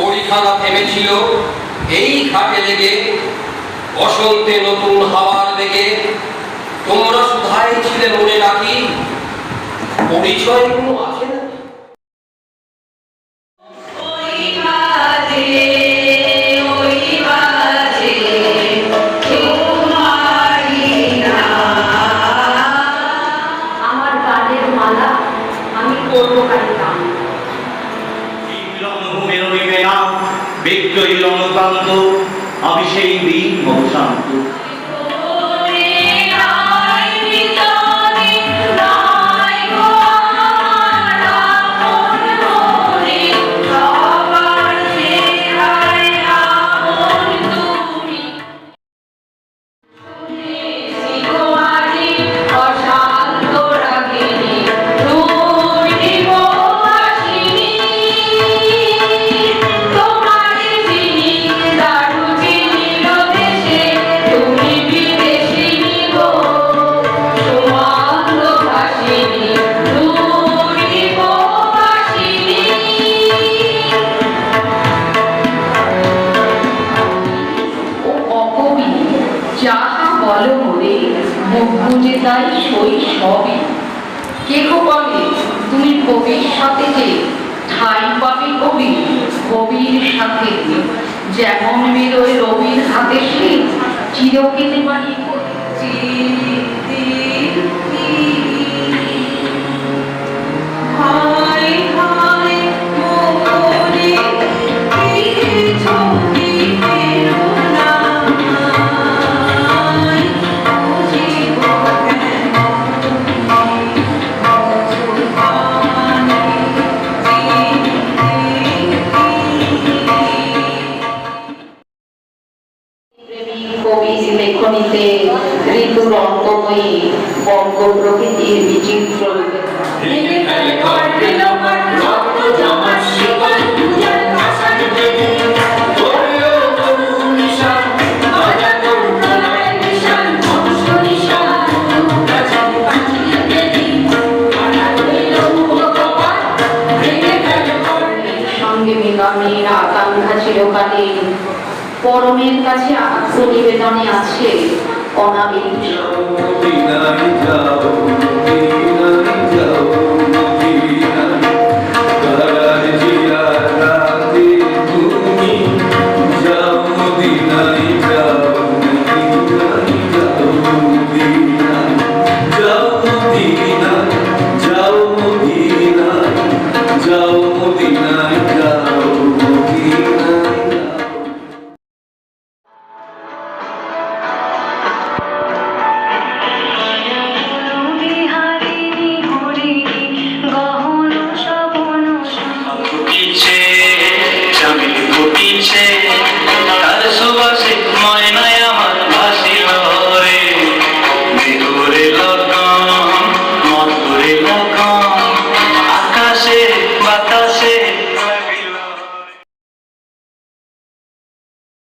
পরিখানা থেমেছিল। এই ঘাটে লেগে বসন্তে নতুন হাওয়ার বেগে তোমরা শুধাই ছিলে মনে রাখি পরিচয় কোনো বিক্রয়ী রণকান্ত আমি সেই দিন মহাশান্ত যাহা বল মোরে মুখ বুঝে তাই সই সবই। কেহ বলে, তুমি কবির সাথে যে ঠাই পাবে কবি কবির সাথে যেমন বেরোয় রবির হাতে সে চিরকেতে বাড়ি ঋতু রঙ্গময়ী বঙ্গ প্রকৃতির বিচিত্র মিলনের আকাঙ্ক্ষা চিরকালীন। পরমের কাছে আত্মনিবেদনে আছে অনাবিল